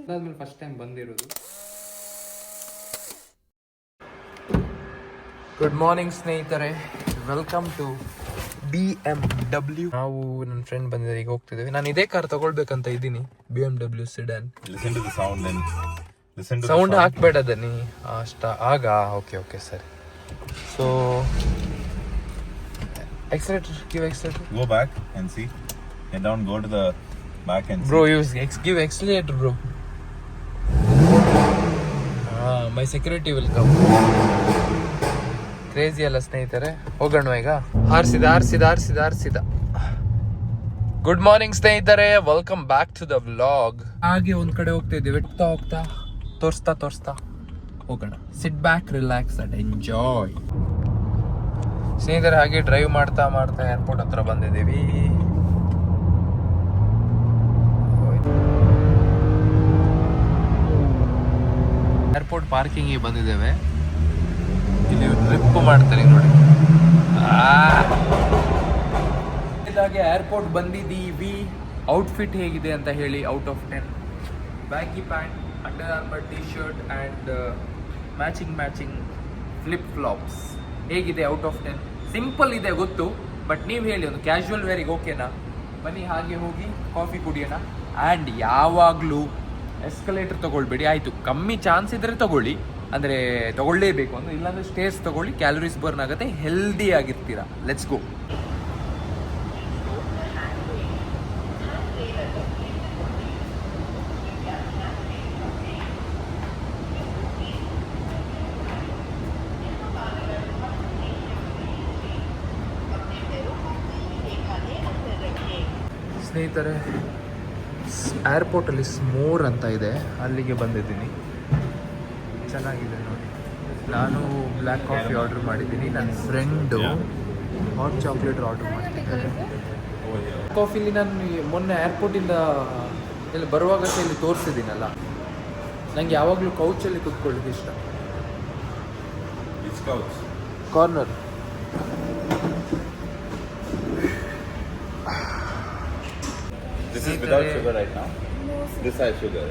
ಅದಾದ್ಮೇಲೆ first time ಬಂದಿರೋದು. Good morning ಸ್ನೇಹಿತರೆ. Welcome to B M W ನಾವು ನನ್ನ ಫ್ರೆಂಡ್ ಬಂದಿದ್ದಾರೆ ಈಗ ಹೋಗ್ತಿದ್ದೇವೆ. ನಾನು ಇದೇ ಕಾರ್ ತಗೊಳ್ಬೇಕಂತ ಇದ್ದೀನಿ B M W sedan Listen to the sound and listen sound the sound. ಹಾಕ್ಬೇಡ ದನಿ. ಅಷ್ಟ ಆಗ ಓಕೆ ಓಕೆ ಸರಿ. So accelerator give accelerator go back and see down, go to the back and bro see. Use ex give accelerator bro my security will come crazy ಅಲ್ಲ ಸ್ನೇಹಿತರೆ, ಹೋಗೋಣ ಈಗ. ಹಾರಿಸಿದ ಹಾರಿಸಿದ ಹಾರಿಸಿದ ಹಾರಿಸಿದ ಗುಡ್ ಮಾರ್ನಿಂಗ್ ಸ್ನೇಹಿತರೆ welcome back to the vlog ಹಾಗೆ ಒಂದ್ ಕಡೆ ಹೋಗ್ತಾ ಇದ್ದೀವಿ. ಹೋಗ್ತಾ ತೋರಿಸ್ತಾ ತೋರಿಸ್ತಾ. ಹೋಗೋಣ. Sit back relax and enjoy ಸ್ನೇಹಿತರೆ, ಹಾಗೆ ಡ್ರೈವ್ ಮಾಡ್ತಾ ಮಾಡ್ತಾ ಏರ್ಪೋರ್ಟ್ ಹತ್ರ ಬಂದಿದ್ದೀವಿ. ಏರ್ಪೋರ್ಟ್ ಪಾರ್ಕಿಂಗ್ ಬಂದಿದ್ದೇವೆ. ಇಲ್ಲಿ ಟ್ರಿಪ್ ಮಾಡ್ತಾರೆ ನೋಡಿ. ಇದಾಗೆ ಏರ್ಪೋರ್ಟ್ ಬಂದಿದ್ದೀವಿ. ಔಟ್ಫಿಟ್ ಹೇಗಿದೆ ಅಂತ ಹೇಳಿ out of ten baggy pant Under Armour T shirt and matching matching flip flops ಹೇಗಿದೆ ಔಟ್ ಆಫ್ ಟೆನ್ ಸಿಂಪಲ್ ಇದೆ ಗೊತ್ತು ಬಟ್ ನೀವು ಹೇಳಿ ಒಂದು ಕ್ಯಾಶುವಲ್ ವೇರಿಗೆ ಓಕೆನಾ ಬನ್ನಿ ಹಾಗೆ ಹೋಗಿ ಕಾಫಿ ಕುಡಿಯೋಣ. ಆ್ಯಂಡ್ ಯಾವಾಗಲೂ ಎಸ್ಕಲೇಟರ್ ತಗೊಳ್ಬೇಡಿ, ಆಯಿತು. ಕಮ್ಮಿ ಚಾನ್ಸ್ ಇದ್ದರೆ ತಗೊಳ್ಳಿ, ಅಂದರೆ ತಗೊಳ್ಳೇಬೇಕು ಅಂದ್ರೆ, ಇಲ್ಲಾಂದ್ರೆ ಸ್ಟೇಸ್ ತಗೊಳ್ಳಿ ಕ್ಯಾಲೋರೀಸ್ ಬರ್ನ್ ಆಗುತ್ತೆ ಹೆಲ್ದಿ ಆಗಿರ್ತೀರಾ. ಲೆಟ್ಸ್ ಗೋ ಸ್ನೇಹಿತರೆ ಏರ್ಪೋರ್ಟಲ್ಲಿ ಸ್ಮೋರ್ ಅಂತ ಇದೆ. ಅಲ್ಲಿಗೆ ಬಂದಿದ್ದೀನಿ. ಚೆನ್ನಾಗಿದೆ ನೋಡಿ. ನಾನು ಬ್ಲ್ಯಾಕ್ ಕಾಫಿ ಆರ್ಡರ್ ಮಾಡಿದ್ದೀನಿ. ನನ್ನ ಫ್ರೆಂಡು ಹಾಟ್ ಚಾಕ್ಲೇಟ್ ಆರ್ಡರ್ ಮಾಡಿದ್ದೀನಿ ಕಾಫಿಲಿ ನಾನು ಮೊನ್ನೆ ಏರ್ಪೋರ್ಟಿಂದ ಇಲ್ಲಿ ಬರುವಾಗ ಇಲ್ಲಿ ತೋರಿಸಿದ್ದೀನಲ್ಲ. ನನಗೆ ಯಾವಾಗಲೂ ಕೌಚಲ್ಲಿ ಕುತ್ಕೊಳ್ಳಿಕ್ಕೆ ಇಷ್ಟ. Corner This is without sugar right now. This has sugar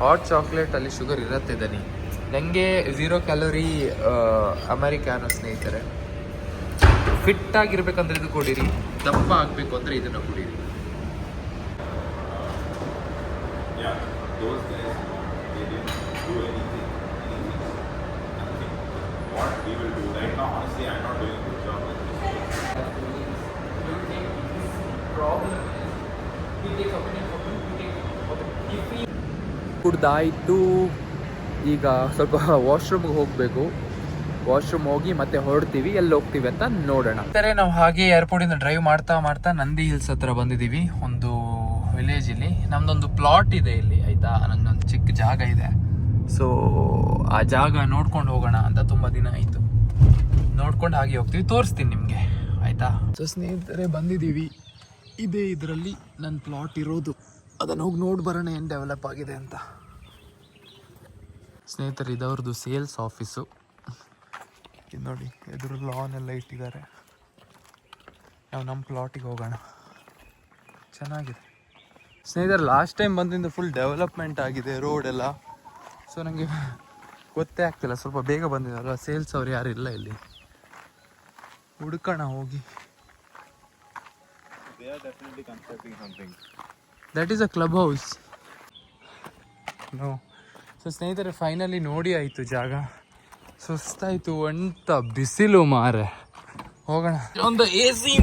hot chocolate ಅಲ್ಲಿ ಶುಗರ್ ಇರುತ್ತೆ ದನಿ. ನನಗೆ ಝೀರೋ ಕ್ಯಾಲೋರಿ ಅಮೆರಿಕಾನೋ ಸ್ನೇಹಿತರೆ. ಫಿಟ್ ಆಗಿರ್ಬೇಕಂದ್ರೆ ಇದು ಕೊಡಿರಿ. ದಪ್ಪ ಆಗಬೇಕು ಅಂದರೆ ಇದನ್ನು ಕುಡೀರಿ. Yeah. Those guys, ಕುಡ್ದಾಯಿತು ಈಗ ಸ್ವಲ್ಪ ವಾಶ್ರೂಮ್ಗೆ ಹೋಗಬೇಕು. ವಾಶ್ರೂಮ್ ಹೋಗಿ ಮತ್ತೆ ಹೊರಡ್ತೀವಿ. ಎಲ್ಲಿ ಹೋಗ್ತೀವಿ ಅಂತ ನೋಡೋಣ. ಸರಿ, ನಾವು ಹಾಗೆ ಏರ್ಪೋರ್ಟಿಂದ ಡ್ರೈವ್ ಮಾಡ್ತಾ ಮಾಡ್ತಾ ನಂದಿ ಹಿಲ್ಸ್ ಹತ್ರ ಬಂದಿದ್ದೀವಿ. ಒಂದು ವಿಲೇಜ್ ಇಲ್ಲಿ. ನಮ್ದೊಂದು ಪ್ಲಾಟ್ ಇದೆ ಇಲ್ಲಿ, ಆಯಿತಾ? ನನ್ನೊಂದು ಚಿಕ್ಕ ಜಾಗ ಇದೆ. ಸೊ ಆ ಜಾಗ ನೋಡ್ಕೊಂಡು ಹೋಗೋಣ ಅಂತ ತುಂಬ ದಿನ ಆಯಿತು. ನೋಡ್ಕೊಂಡು ಹಾಗೆ ಹೋಗ್ತೀವಿ. ತೋರಿಸ್ತೀನಿ ನಿಮಗೆ, ಆಯಿತಾ? ಸೊ ಸ್ನೇಹಿತರೆ, ಬಂದಿದ್ದೀವಿ. ಇದೇ ಇದರಲ್ಲಿ ನನ್ನ ಪ್ಲಾಟ್ ಇರೋದು. ಅದನ್ನು ಹೋಗಿ ನೋಡಿ ಬರೋಣ ಏನು ಡೆವಲಪ್ ಆಗಿದೆ ಅಂತ. ಸ್ನೇಹಿತರೆ ಇದವ್ರದ್ದು ಸೇಲ್ಸ್ ಆಫೀಸು ಇದು ನೋಡಿ ಎದುರು ಲಾನ್ ಎಲ್ಲ ಇಟ್ಟಿದ್ದಾರೆ. ನಾವು ನಮ್ಮ ಪ್ಲಾಟಿಗೆ ಹೋಗೋಣ. ಚೆನ್ನಾಗಿದೆ. ಸ್ನೇಹಿತರು ಲಾಸ್ಟ್ ಟೈಮ್ ಬಂದಿಂದ ಫುಲ್ ಡೆವಲಪ್ಮೆಂಟ್ ಆಗಿದೆ ರೋಡ್ ಎಲ್ಲ. ಸೊ ನನಗೆ ಗೊತ್ತೇ ಆಗ್ತಿಲ್ಲ, ಸ್ವಲ್ಪ ಬೇಗ ಬಂದಿದ್ದಾರಲ್ಲ ಸೇಲ್ಸ್ ಅವ್ರು ಯಾರು ಇಲ್ಲ ಇಲ್ಲಿ. ಹುಡ್ಕೋಣ ಹೋಗಿ. That is a club house no so ಸ್ನೇಹಿತರೆ ಫೈನಲಿ ನೋಡಿ ಆಯಿತು ಜಾಗ. ಸುಸ್ತಾಯಿತು ಅಂತ ಬಿಸಿಲು ಮಾರೆ. ಹೋಗೋಣ. ಒಂದು ಎ ಸಿ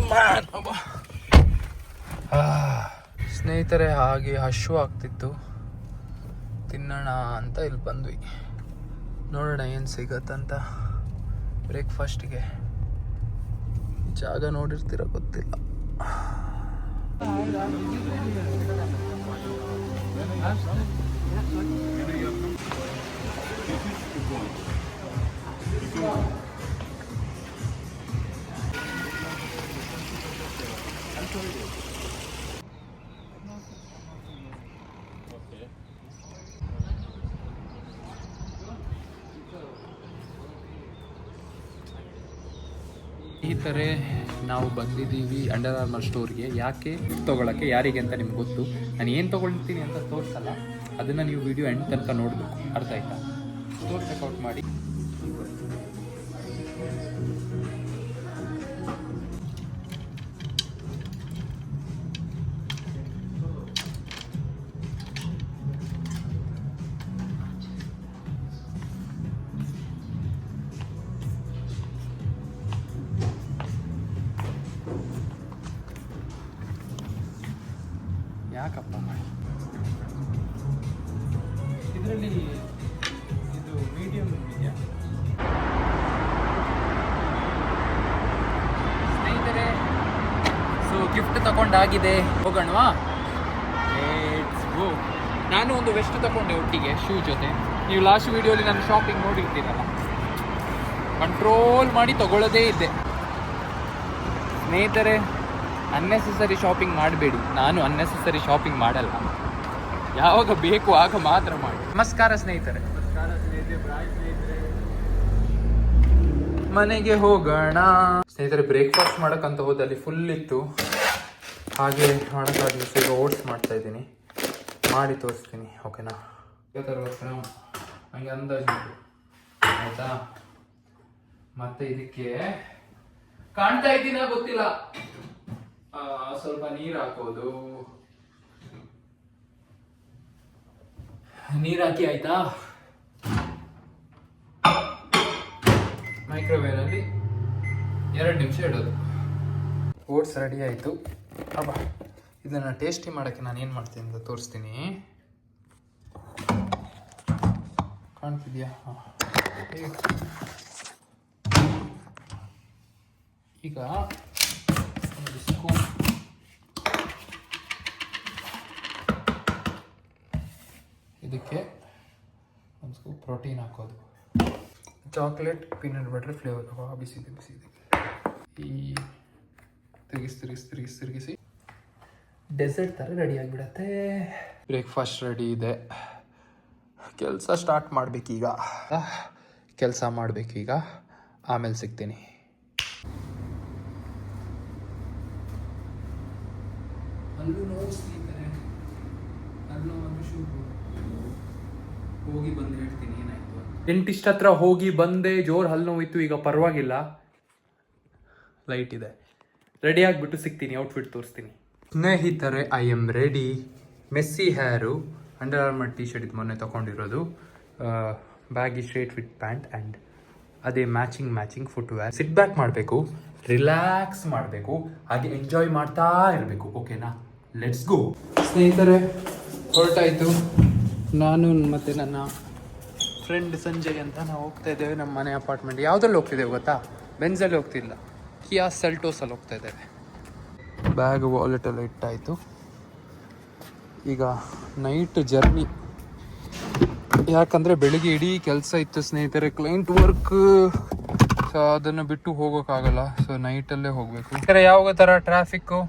ಸ್ನೇಹಿತರೆ ಹಾಗೆ ಹಶು ಆಗ್ತಿತ್ತು. ತಿನ್ನೋಣ ಅಂತ ಇಲ್ಲಿ ಬಂದ್ವಿ. ನೋಡೋಣ ಏನು ಸಿಗತ್ತಂತ ಬ್ರೇಕ್ಫಾಸ್ಟ್ಗೆ ಜಾಗ ನೋಡಿರ್ತೀರ ಗೊತ್ತಿಲ್ಲ. ಈ ಥರ ನಾವು ಬಂದಿದ್ದೀವಿ ಅಂಡರ್ ಆರ್ಮರ್ ಸ್ಟೋರ್ಗೆ. ಯಾಕೆ ತೊಗೊಳಕ್ಕೆ, ಯಾರಿಗೆ ಅಂತ ನಿಮ್ಗೆ ಗೊತ್ತು? ನಾನು ಏನು ತೊಗೊಳ್ತೀನಿ ಅಂತ ತೋರಿಸಲ್ಲ. ಅದನ್ನು ನೀವು ವಿಡಿಯೋ ಎಂಡ್ ತನಕ ನೋಡಬೇಕು. ಅರ್ಥ ಆಯ್ತಾ? ಸ್ಟೋರ್ ಚೆಕ್ಔಟ್ ಮಾಡಿ. ಆಗಿದೆ. ಹೋಗೋಣವಾ? ನಾನು ಒಂದು ವೆಸ್ಟ್ ತಗೊಂಡೆ ಒಟ್ಟಿಗೆ ಶೂ ಜೊತೆ. ನೀವು ಲಾಸ್ಟ್ ವೀಡಿಯೋಲಿ ನಾನು ಶಾಪಿಂಗ್ ನೋಡಿರ್ತೀರಲ್ಲ? ಕಂಟ್ರೋಲ್ ಮಾಡಿ ತಗೊಳ್ಳೋದೇ ಇದ್ದೆ. ಸ್ನೇಹಿತರೆ ಅನ್ನೆಸೆಸರಿ ಶಾಪಿಂಗ್ ಮಾಡಬೇಡಿ. ನಾನು ಅನ್ನೆಸೆಸರಿ ಶಾಪಿಂಗ್ ಮಾಡಲ್ಲ. ಯಾವಾಗ ಬೇಕು ಆಗ ಮಾತ್ರ ಮಾಡಿ. ನಮಸ್ಕಾರ ಸ್ನೇಹಿತರೆ. ಮನೆಗೆ ಹೋಗೋಣ. ಸ್ನೇಹಿತರೆ ಬ್ರೇಕ್ಫಾಸ್ಟ್ ಮಾಡೋಕ್ಕಂತ ಹೋದಲ್ಲಿ ಫುಲ್ ಇತ್ತು. ಹಾಗೆ ಮಾಡೋಕ್ಕಾಗಲಿ ಈಗ ಓಟ್ಸ್ ಮಾಡ್ತಾ ಇದ್ದೀನಿ. ಮಾಡಿ ತೋರಿಸ್ತೀನಿ ಓಕೆನಾ ಇವತ್ತರವತ್ತು ಗ್ರಾಮ್ ಹಂಗೆ ಅಂದಾಜು. ಆಯ್ತಾ? ಮತ್ತೆ ಇದಕ್ಕೆ ಕಾಣ್ತಾ ಇದ್ದೀನ ಗೊತ್ತಿಲ್ಲ. ಸ್ವಲ್ಪ ನೀರು ಹಾಕೋದು. ನೀರು ಹಾಕಿ ಆಯ್ತಾ? ಮೈಕ್ರೋವೇವ್ ಅಲ್ಲಿ ಎರಡು ನಿಮಿಷ ಇಡೋದು. ಓಟ್ಸ್ ರೆಡಿ ಆಯಿತು. ಅಬ್ಬಾ, ಇದನ್ನು ಟೇಸ್ಟಿ ಮಾಡೋಕ್ಕೆ ನಾನು ಏನು ಮಾಡ್ತೀನಿ ಅಂತ ತೋರಿಸ್ತೀನಿ. ಕಾಣ್ತಿದ್ಯಾ. ಈಗ ಒಂದು ಸ್ಪೂನ್ ಇದಕ್ಕೆ ಒಂದು ಸ್ಕೂಪ್ ಪ್ರೋಟೀನ್ ಹಾಕೋದು. ಚಾಕ್ಲೇಟ್ ಪೀನಟ್ ಬಟರ್ ಫ್ಲೇವರ್ ಬಿಸಿದೆ ಬಿಸಿದೆ ಈ ತಿರುಗಿಸಿ ತಿರುಗಿಸಿ ತಿರುಗಿಸಿ ತಿರುಗಿಸಿ. ಡೆಸರ್ಟ್ ಥರ ರೆಡಿ ಆಗಿಬಿಡತ್ತೆ. ಬ್ರೇಕ್ಫಾಸ್ಟ್ ರೆಡಿ ಇದೆ. ಕೆಲಸ ಸ್ಟಾರ್ಟ್ ಮಾಡಬೇಕೀಗ. ಕೆಲಸ ಮಾಡಬೇಕೀಗ. ಆಮೇಲೆ ಸಿಗ್ತೀನಿ. ಹೋಗಿ ಬಂದು ಹೇಳ್ತೀನಿ ಏನಾಯ್ತು ಡೆಂಟಿಸ್ಟ್ ಹತ್ರ ಹೋಗಿ ಬಂದೆ ಜೋರು ಹಲ್ಲು ನೋವಿತ್ತು ಈಗ ಪರವಾಗಿಲ್ಲ. ಲೈಟ್ ಇದೆ. ರೆಡಿ ಆಗಿಬಿಟ್ಟು ಸಿಗ್ತೀನಿ ಔಟ್ಫಿಟ್ ತೋರಿಸ್ತೀನಿ. ಸ್ನೇಹಿತರೆ I am ready messy hair under armour T shirt ಇದು ಮೊನ್ನೆ ತೊಗೊಂಡಿರೋದು. Baggy straight fit pant and ಅದೇ matching matching footwear sit back ಮಾಡಬೇಕು ರಿಲ್ಯಾಕ್ಸ್ ಮಾಡಬೇಕು, ಹಾಗೆ ಎಂಜಾಯ್ ಮಾಡ್ತಾ ಇರಬೇಕು ಓಕೆನಾ ಲೆಟ್ಸ್ ಗೋ ಸ್ನೇಹಿತರೆ, ಹೊರಟಾಯಿತು. ನಾನು ಮತ್ತು ನನ್ನ ಫ್ರೆಂಡ್ ಸಂಜಯ್ ಅಂತ ನಾವು ಹೋಗ್ತಾ ಇದ್ದೇವೆ. ನಮ್ಮ ಮನೆ ಅಪಾರ್ಟ್ಮೆಂಟ್ ಯಾವುದ್ರಲ್ಲಿ ಹೋಗ್ತಿದ್ದೇವೆ ಗೊತ್ತಾ? ಬೆನ್ಸಲ್ಲಿ ಹೋಗ್ತಿಲ್ಲ. ಕಿಯಾ ಸೆಲ್ಟೋಸಲ್ಲಿ ಹೋಗ್ತಾ ಇದ್ದೇವೆ. ಬ್ಯಾಗ್ ವಾಲೆಟೆಲ್ಲ ಇಟ್ಟಾಯಿತು. ಈಗ ನೈಟ್ ಜರ್ನಿ ಯಾಕಂದರೆ ಬೆಳಿಗ್ಗೆ ಇಡೀ ಕೆಲಸ ಇತ್ತು ಸ್ನೇಹಿತರೆ ಕ್ಲೈಂಟ್ ವರ್ಕ್ ಸೊ ಅದನ್ನು ಬಿಟ್ಟು ಹೋಗೋಕ್ಕಾಗಲ್ಲ. ಸೊ ನೈಟಲ್ಲೇ ಹೋಗಬೇಕು. ಥರ ಯಾವಾಗ ಥರ ಟ್ರಾಫಿಕ್ಕು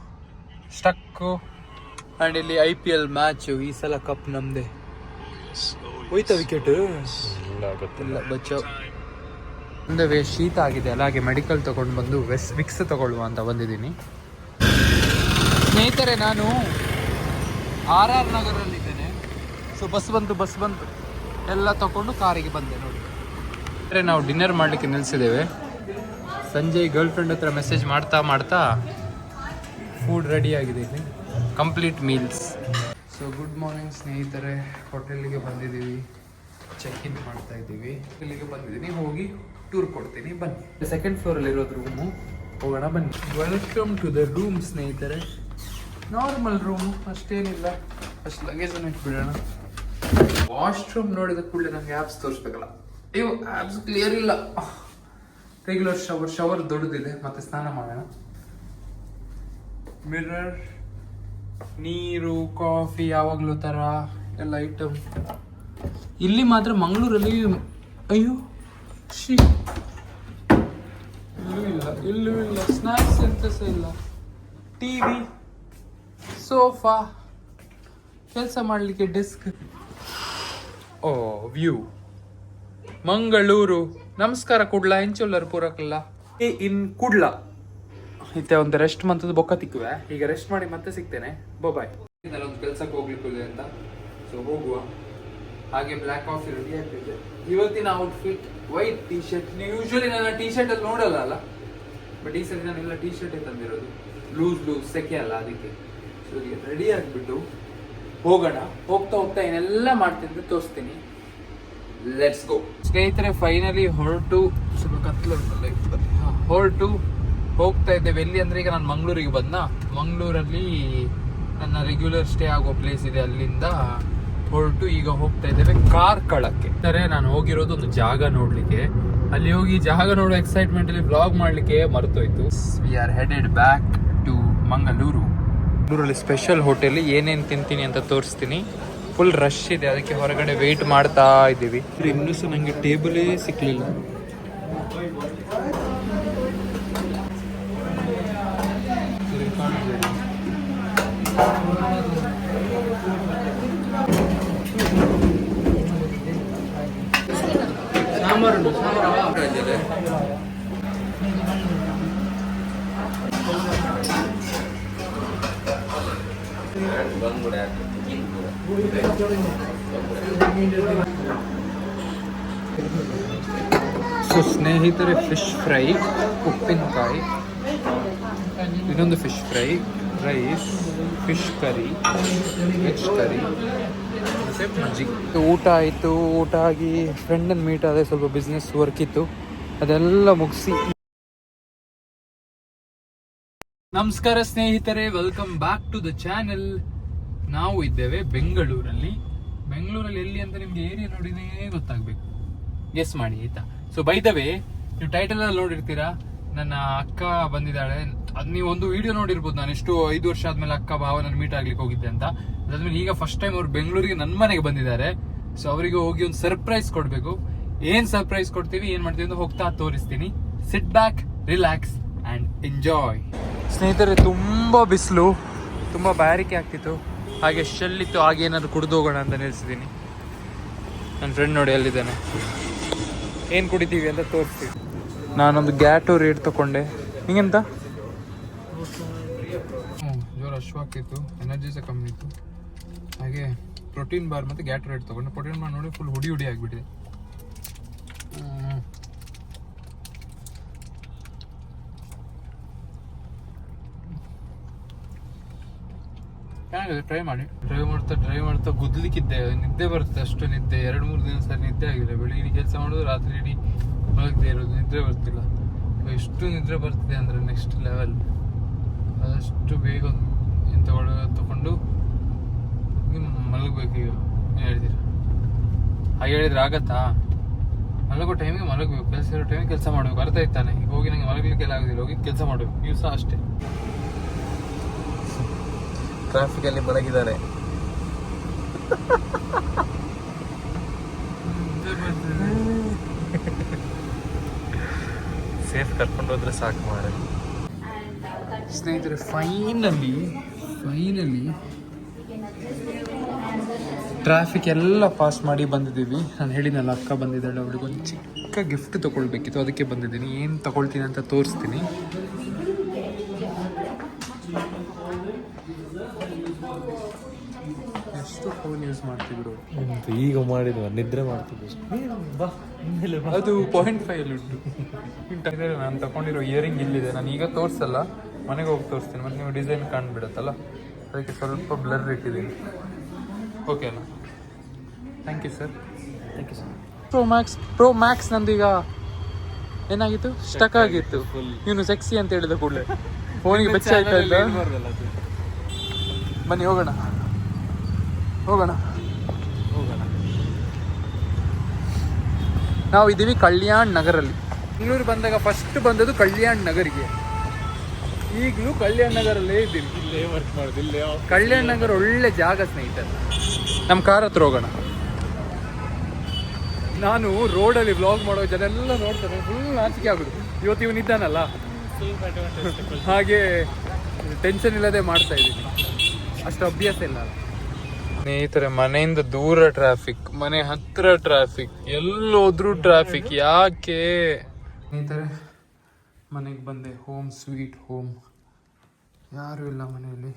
ಸ್ಟಕ್ಕು ಆ್ಯಂಡ್ ಇಲ್ಲಿ ಐ ಪಿ ಎಲ್ ಮ್ಯಾಚು ಈ ಸಲ ಕಪ್ ನಮ್ಮದೇ ಹೋಯ್ತಾ ವಿಕೆಟ್ ಇಲ್ಲ ಬಚಾವ್ ಒಂದು ವೇ ಶೀತ ಆಗಿದೆ ಅಲ್ಲ ಹಾಗೆ ಮೆಡಿಕಲ್ ತಗೊಂಡು ಬಂದು ವೆಸ್ ವಿಕ್ಸ್ ತಗೊಳ್ಳುವ ಅಂತ ಬಂದಿದ್ದೀನಿ. ಸ್ನೇಹಿತರೆ, ನಾನು ಆರ್ ಆರ್ ನಗರಲ್ಲಿದ್ದೇನೆ. ಸೊ ಬಸ್ ಬಂತು ಬಸ್ ಬಂತು. ಎಲ್ಲ ತಗೊಂಡು ಕಾರಿಗೆ ಬಂದೆ ನೋಡಿ. ನಾವು ಡಿನ್ನರ್ ಮಾಡಲಿಕ್ಕೆ ನಿಲ್ಲಿಸಿದ್ದೇವೆ ಸಂಜೆ ಗರ್ಲ್ ಫ್ರೆಂಡ್ ಹತ್ರ ಮೆಸೇಜ್ ಮಾಡ್ತಾ ಮಾಡ್ತಾ ಫುಡ್ ರೆಡಿ ಆಗಿದೆ ಇಲ್ಲಿ. Complete meals so good morning ಸ್ನೇಹಿತರೆ. ಹೋಟೆಲ್ಗೆ ಬಂದಿದ್ದೀವಿ. ಚೆಕ್ ಇನ್ ಮಾಡ್ತಾ ಇದ್ದೀವಿ. ಇಲ್ಲಿಗೆ ಬಂದಿದ್ದೀನಿ. ಹೋಗಿ ಟೂರ್ ಕೊಡ್ತೀನಿ ಬನ್ನಿ. ಸೆಕೆಂಡ್ ಫ್ಲೋರಲ್ಲಿ ಇರೋದು ರೂಮು ಹೋಗೋಣ ಬನ್ನಿ. ವೆಲ್ಕಮ್ ಟು ದ ರೂಮ್ ಸ್ನೇಹಿತರೆ. ನಾರ್ಮಲ್ ರೂಮು ಅಷ್ಟೇನಿಲ್ಲ. ಅಷ್ಟು ಲಗೇಜನ್ನು ಇಟ್ಬಿಡೋಣ. ವಾಶ್ರೂಮ್ ನೋಡಿದ ಕೂಡಲೇ ನಂಗೆ ಆ್ಯಪ್ಸ್ ತೋರಿಸ್ಬೇಕಲ್ಲ. ಅಯ್ಯೋ ಆ್ಯಪ್ಸ್ ಕ್ಲಿಯರ್ ಇಲ್ಲ. ರೆಗ್ಯುಲರ್ ಶವರ್ ಶವರ್ ದೊಡ್ಡದಿದೆ. ಮತ್ತೆ ಸ್ನಾನ ಮಾಡೋಣ. ಮಿರರ್ ನೀರು ಕಾಫಿ ಯಾವಾಗಲೂ ಥರ ಎಲ್ಲ ಐಟಮ್ ಇಲ್ಲಿ ಮಾತ್ರ ಮಂಗಳೂರಲ್ಲಿ ಅಯ್ಯೋ ಶಿ ಇಲ್ಲೂ ಇಲ್ಲ ಇಲ್ಲೂ ಇಲ್ಲ. ಸ್ನ್ಯಾಕ್ಸ್ ಎಂತ ಸಹ ಇಲ್ಲ. ಟಿ ವಿ ಸೋಫಾ ಕೆಲಸ ಮಾಡಲಿಕ್ಕೆ ಡೆಸ್ಕ್ ಓ ವ್ಯೂ ಮಂಗಳೂರು. ನಮಸ್ಕಾರ ಕುಡ್ಲ. ಹೆಂಚೊಲ್ಲರು ಪೂರಕಲ್ಲ? ಏ ಇನ್ ಕುಡ್ಲ. ಇತ್ತೆ ಒಂದು ರೆಸ್ಟ್ ಮಂತದ ಬೊಕ್ಕ ತಿಕ್ಕುವೆ. ಈಗ ರೆಸ್ಟ್ ಮಾಡಿ ಮತ್ತೆ ಸಿಗ್ತೇನೆ. ಬಾಯ್ ಒಂದು ಕೆಲಸಕ್ಕೆ ಹೋಗ್ಲಿಕ್ಕೆ ಅಂತ. ಸೊ ಹೋಗುವ. ಹಾಗೆ ಬ್ಲ್ಯಾಕ್ ಕಾಫಿ ರೆಡಿ ಆಗ್ತಿದೆ. ಇವತ್ತಿನ ಔಟ್ಫಿಟ್ ವೈಟ್ ಟಿ ಶರ್ಟ್ ನೀವು ಯೂಶಲಿ ನನ್ನ ಟಿ ಶರ್ಟ್ ಅಲ್ಲಿ ನೋಡಲ್ಲ ಅಲ್ಲ? ಬಟ್ ಈ ಸರಿ ನಾನೆಲ್ಲ ಟಿ ಶರ್ಟ್ ತಂದಿರೋದು. ಲೂಸ್ ಲೂಸ್ ಸೆಕೆ ಅಲ್ಲ ಅದಕ್ಕೆ. ಸೊ ರೆಡಿ ಆಗಿಬಿಟ್ಟು ಹೋಗೋಣ. ಹೋಗ್ತಾ ಹೋಗ್ತಾ ಏನೆಲ್ಲ ಮಾಡ್ತಿದ್ರು ತೋರಿಸ್ತೀನಿ. ಲೆಟ್ಸ್ ಗೋ ಸ್ನೇಹಿತರೆ ಫೈನಲಿ ಹೊರಟು ಸ್ವಲ್ಪ ಕತ್ಲು ಹೊರಟು ಹೋಗ್ತಾ ಇದ್ದೇವೆ. ಎಲ್ಲಿ ಅಂದ್ರೆ ಈಗ ನಾನು ಮಂಗಳೂರಿಗೆ ಬಂದ ಮಂಗಳೂರಲ್ಲಿ ನನ್ನ ರೆಗ್ಯುಲರ್ ಸ್ಟೇ ಆಗೋ ಪ್ಲೇಸ್ ಇದೆ ಅಲ್ಲಿಂದ ಹೊರಟು ಈಗ ಹೋಗ್ತಾ ಇದ್ದೇವೆ ಕಾರ್ಕಳಕ್ಕೆ ಅಂದರೆ ನಾನು ಹೋಗಿರೋದು ಒಂದು ಜಾಗ ನೋಡ್ಲಿಕ್ಕೆ. ಅಲ್ಲಿ ಹೋಗಿ ಜಾಗ ನೋಡೋ ಎಕ್ಸೈಟ್ಮೆಂಟ್ ಅಲ್ಲಿ ಬ್ಲಾಗ್ ಮಾಡ್ಲಿಕ್ಕೆ ಮರ್ತೋಯ್ತು. We are headed back to Mangaluru ಮಂಗಳೂರಲ್ಲಿ ಸ್ಪೆಷಲ್ ಹೋಟೆಲ್ ಏನೇನು ತಿಂತೀನಿ ಅಂತ ತೋರಿಸ್ತೀನಿ. ಫುಲ್ ರಶ್ ಇದೆ ಅದಕ್ಕೆ ಹೊರಗಡೆ ವೆಯ್ಟ್ ಮಾಡ್ತಾ ಇದ್ದೀವಿ. ಇನ್ನೂ ಸಹ ನನಗೆ ಟೇಬಲೇ ಸಿಕ್ಕಲಿಲ್ಲ ಸ್ನೇಹಿತರೆ ಫಿಶ್ ಫ್ರೈ ಉಪ್ಪಿನಕಾಯಿ, ಇನ್ನೊಂದು fish fry rice fish curry veg curry ಮತ್ತು ಊಟ ಆಯಿತು, ಊಟ ಆಗಿ ಫ್ರೆಂಡನ್ನು ಮೀಟ್ ಆದರೆ ಸ್ವಲ್ಪ ಬಿಸ್ನೆಸ್ ವರ್ಕ್ ಇತ್ತು. ಅದೆಲ್ಲ ಮುಗಿಸಿ. ನಮಸ್ಕಾರ ಸ್ನೇಹಿತರೆ welcome back to the channel ನಾವು ಇದ್ದೇವೆ ಬೆಂಗಳೂರಲ್ಲಿ. ಬೆಂಗಳೂರಲ್ಲಿ ಎಲ್ಲಿ ಅಂತ ನಿಮ್ಗೆ ಏರಿಯಾ ನೋಡಿದೇ ಗೊತ್ತಾಗ್ಬೇಕು. ಎಸ್ ಮಾಡಿ, ಆಯ್ತಾ? ಸೊ ಬೈದವೇ ನೀವು ಟೈಟಲ್ ಅಲ್ಲಿ ನೋಡಿರ್ತೀರಾ? ನನ್ನ ಅಕ್ಕ ಬಂದಿದ್ದಾಳೆ. ಅದು ನೀವು ಒಂದು ವಿಡಿಯೋ ನೋಡಿರ್ಬೋದು. ನಾನು ಎಷ್ಟು ಐದು ವರ್ಷ ಆದ್ಮೇಲೆ ಅಕ್ಕ ಭಾವ ನನ್ನ ಮೀಟ್ ಆಗ್ಲಿಕ್ಕೆ ಹೋಗಿದ್ದೆ ಅಂತ. ಅದಾದ್ಮೇಲೆ ಈಗ ಫಸ್ಟ್ ಟೈಮ್ ಅವ್ರು ಬೆಂಗಳೂರಿಗೆ ನನ್ನ ಮನೆಗೆ ಬಂದಿದ್ದಾರೆ. ಸೊ ಅವರಿಗೆ ಹೋಗಿ ಒಂದು ಸರ್ಪ್ರೈಸ್ ಕೊಡಬೇಕು. ಏನ್ ಸರ್ಪ್ರೈಸ್ ಕೊಡ್ತೀವಿ, ಏನು ಮಾಡ್ತೀವಿ ಅಂತ ಹೋಗ್ತಾ ತೋರಿಸ್ತೀನಿ. Sit back relax and enjoy ಸ್ನೇಹಿತರೆ, ತುಂಬಾ ಬಿಸಿಲು. ತುಂಬಾ ಬ್ಯಾರಿಕೆ ಆಗ್ತಿತ್ತು. ಹಾಗೆ ಶೆಲ್ಲಿತ್ತು, ಹಾಗೆ ಏನಾದ್ರು ಕುಡಿದು ಹೋಗೋಣ ಅಂತ ನಿಲ್ಲಿಸಿದ್ದೀನಿ ನನ್ನ ಫ್ರೆಂಡ್ ನೋಡಿ ಅಲ್ಲಿದ್ದಾನೆ ಏನು ಕುಡಿತೀವಿ ಅಂತ ತೋರಿಸ್ತೀವಿ. ನಾನೊಂದು ಗ್ಯಾಟೋ ರೇಟ್ ತಗೊಂಡೆ ಹಿಂಗೆಂತ ಹ್ಞೂ ಜೋರು ಅಶ್ವಾಗ್ತಿತ್ತು ಎನರ್ಜಿ ಸಹ ಕಮ್ಮಿ ಇತ್ತು. ಹಾಗೆ ಪ್ರೋಟೀನ್ ಬಾರ್ ಮತ್ತು ಗ್ಯಾಟೋ ರೇಟ್ ತಗೊಂಡೆ ಪ್ರೋಟೀನ್ ಬಾರ್ ನೋಡಿ ಫುಲ್ ಹುಡಿ ಹುಡಿ ಆಗಿಬಿಟ್ಟಿದೆ. ಚೆನ್ನಾಗಿದೆ ಟ್ರೈ ಮಾಡಿ. ಡ್ರೈವ್ ಮಾಡ್ತಾ ಡ್ರೈವ್ ಮಾಡ್ತಾ ಗುದ್ಲಿಕ್ಕಿದ್ದೆ. ನಿದ್ದೆ ಬರುತ್ತೆ ಅಷ್ಟು ನಿದ್ದೆ. ಎರಡು, ಮೂರು ದಿನ ಸರಿ ನಿದ್ದೆ ಆಗಿದೆ. ಬೆಳಿಗ್ಗೆ ಕೆಲಸ ಮಾಡೋದು, ರಾತ್ರಿ ಇಡೀ ಮಲಗದೆ ಇರೋದು. ನಿದ್ರೆ ಬರ್ತಿಲ್ಲ. ಎಷ್ಟು ನಿದ್ರೆ ಬರ್ತಿದೆ ಅಂದರೆ ನೆಕ್ಸ್ಟ್ ಲೆವೆಲ್ ಆದಷ್ಟು ಬೇಗ ಎಂತ ತಗೊಂಡು ಮಲಗಬೇಕು ಈಗ. ಏನು ಹೇಳ್ತೀರಾ ಹಾಗೆ ಹೇಳಿದ್ರೆ ಆಗತ್ತಾ? ಮಲಗೋ ಟೈಮಿಗೆ ಮಲಗಬೇಕು. ಕೆಲಸ ಇರೋ ಟೈಮಿಗೆ ಕೆಲಸ ಮಾಡಬೇಕು. ಅರ್ಥ ಆಯ್ತಾನೆ? ಹೋಗಿ ನಂಗೆ ಮಲಗಲಿಕ್ಕೆಲ್ಲ ಆಗೋದಿಲ್ಲ. ಹೋಗಿ ಕೆಲಸ ಮಾಡಬೇಕು. ನೀವು ಸಹ ಅಷ್ಟೇ. ಟ್ರಾಫಿಕ್ ಅಲ್ಲಿ ಮಲಗಿದ್ದಾರೆ ಸೇಫ್ ಕರ್ಕೊಂಡು ಹೋದ್ರೆ ಸಾಕು ಮಾರ. ಸ್ನೇಹಿತರೆ ಫೈನಲಿ ಫೈನಲಿ ಟ್ರಾಫಿಕ್ ಎಲ್ಲ ಪಾಸ್ ಮಾಡಿ ಬಂದಿದ್ದೀವಿ. ನಾನು ಹೇಳಿದ್ನಲ್ಲ ಅಕ್ಕ ಬಂದಿದ್ದಾಳೆ ಅವಳಿಗೆ ಒಂದು ಚಿಕ್ಕ ಗಿಫ್ಟ್ ತೊಗೊಳ್ಬೇಕಿತ್ತು ಅದಕ್ಕೆ ಬಂದಿದ್ದೀನಿ. ಏನು ತಗೊಳ್ತೀನಿ ಅಂತ ತೋರಿಸ್ತೀನಿ ಎಷ್ಟು ಫೋನ್ ಯೂಸ್ ಮಾಡ್ತಿದ್ರು ಈಗ ಮಾಡಿದ್ವ? ನಿದ್ರೆ ಮಾಡ್ತಿದ್ರು ಅದು ಪಾಯಿಂಟ್ ಫೈವ್ ಅಲ್ಲಿ ಉಂಟು. ನಾನು ತಗೊಂಡಿರೋ ಇಯರಿಂಗ್ ಇಲ್ಲಿದೆ. ನಾನು ಈಗ ತೋರಿಸಲ್ಲ ಮನೆಗೆ ಹೋಗಿ ತೋರಿಸ್ತೀನಿ. ಮತ್ತೆ ನೀವು ಡಿಸೈನ್ ಕಾಣ್ಬಿಡತ್ತಲ್ಲ? ಅದಕ್ಕೆ ಸ್ವಲ್ಪ ಬ್ಲರ್ ಇಟ್ಟಿದ್ದೀನಿ. ಓಕೆ ಅಲ್ಲ? Thank you sir thank you sir pro max pro max ನಂದೀಗ ಏನಾಗಿತ್ತು? ಸ್ಟಕ್ ಆಗಿತ್ತು. ಇವನು ಸೆಕ್ಸಿ ಅಂತ ಹೇಳಿದ ಕೂಡಲೇ. ಫೋನಿಗೆ ಬೆಚ್ಚ ಆಯ್ತಾ ಇಲ್ಲ? ಬನ್ನಿ ಹೋಗೋಣ. ಹೋಗೋಣ. ನಾವು ಇದ್ದೀವಿ ಕಲ್ಯಾಣ್ ನಗರಲ್ಲಿ. ಬೆಂಗಳೂರು ಬಂದಾಗ ಫಸ್ಟ್ ಬಂದದ್ದು ಕಲ್ಯಾಣ್ ನಗರಿಗೆ. ಈಗಲೂ ಕಲ್ಯಾಣ್ ನಗರಲ್ಲೇ ಇದ್ದೀವಿ. ಇಲ್ಲೇ ವರ್ಕ್ ಮಾಡೋದು ಇಲ್ಲೇ ಕಲ್ಯಾಣ್ ನಗರ ಒಳ್ಳೆ ಜಾಗ ಸ್ನೇಹಿತರೆ. ನಮ್ಮ ಕಾರ್ ಹತ್ರ ಹೋಗೋಣ. ನಾನು ರೋಡಲ್ಲಿ ವ್ಲಾಗ್ ಮಾಡೋ ಜನ ಎಲ್ಲ ನೋಡ್ತಾರೆ ಫುಲ್ ನಾಚಿಕೆ ಆಗುದು. ಇವತ್ತು ಇವನು ಇದ್ದಾನಲ್ಲ? ಹಾಗೆ ಟೆನ್ಷನ್ ಇಲ್ಲದೆ ಮಾಡ್ತಾ ಇದ್ದೀನಿ. ಅಷ್ಟು ಅಭ್ಯಾಸ ಇಲ್ಲ. ಸ್ನೇಹಿತರೆ, ಮನೆಯಿಂದ ದೂರ ಟ್ರಾಫಿಕ್ ಮನೆ ಹತ್ರ ಟ್ರಾಫಿಕ್ ಎಲ್ಲೋದ್ರೂ ಟ್ರಾಫಿಕ್ ಯಾಕೆ? ಸ್ನೇಹಿತರೆ, ಮನೆಗೆ ಬಂದೆ. ಹೋಮ್ ಸ್ವೀಟ್ ಹೋಮ್ ಯಾರು ಇಲ್ಲ ಮನೆಯಲ್ಲಿ.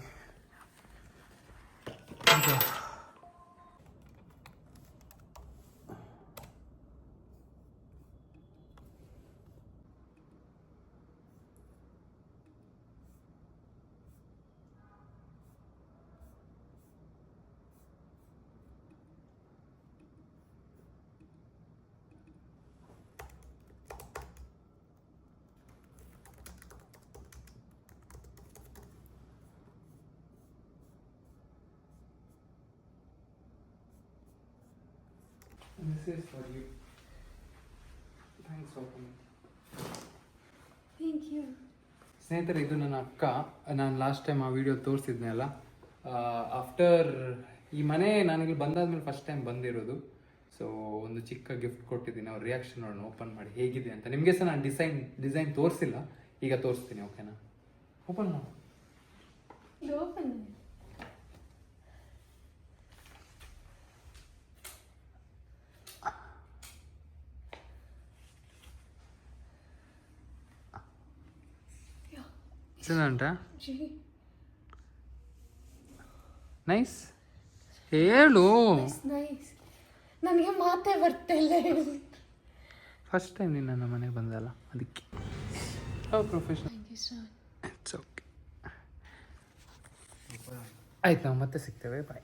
This is for you thanks thank you ಸ್ನೇಹಿತರೆ ಇದು ನನ್ನ ಅಕ್ಕ. ನಾನು ಲಾಸ್ಟ್ ಟೈಮ್ ಆ ವಿಡಿಯೋ ತೋರಿಸಿದ್ನಲ್ಲ ಆಫ್ಟರ್ ಈ ಮನೆ ನನಗೆ ಬಂದಾದ್ಮೇಲೆ ಫಸ್ಟ್ ಟೈಮ್ ಬಂದಿರೋದು. ಸೊ ಒಂದು ಚಿಕ್ಕ ಗಿಫ್ಟ್ ಕೊಟ್ಟಿದ್ದೀನಿ. ಅವ್ರ ರಿಯಾಕ್ಷನ್ ನೋಡೋಣ ಓಪನ್ ಮಾಡಿ ಹೇಗಿದೆ ಅಂತ. ನಿಮಗೆ ಸಹ ನಾನು ಡಿಸೈನ್ ಡಿಸೈನ್ ತೋರಿಸಿಲ್ಲ. ಈಗ ತೋರಿಸ್ತೀನಿ ಓಕೆನಾ ಓಪನ್ ಮಾಡು. Open nice. ಹೇಳು. ನೈಸ್ ನನಗೆ ಮಾತೇ ಬರ್ತಿಲ್ಲ ಫಸ್ಟ್ ಟೈಮ್ ನೀನು ನನ್ನ ಮನೆಗೆ ಬಂದಲ್ಲ ಅದಕ್ಕೆ. Professional you sir it's okay ಆಯ್ತು ನಾವು ಮತ್ತೆ ಸಿಗ್ತೇವೆ. ಬಾಯ್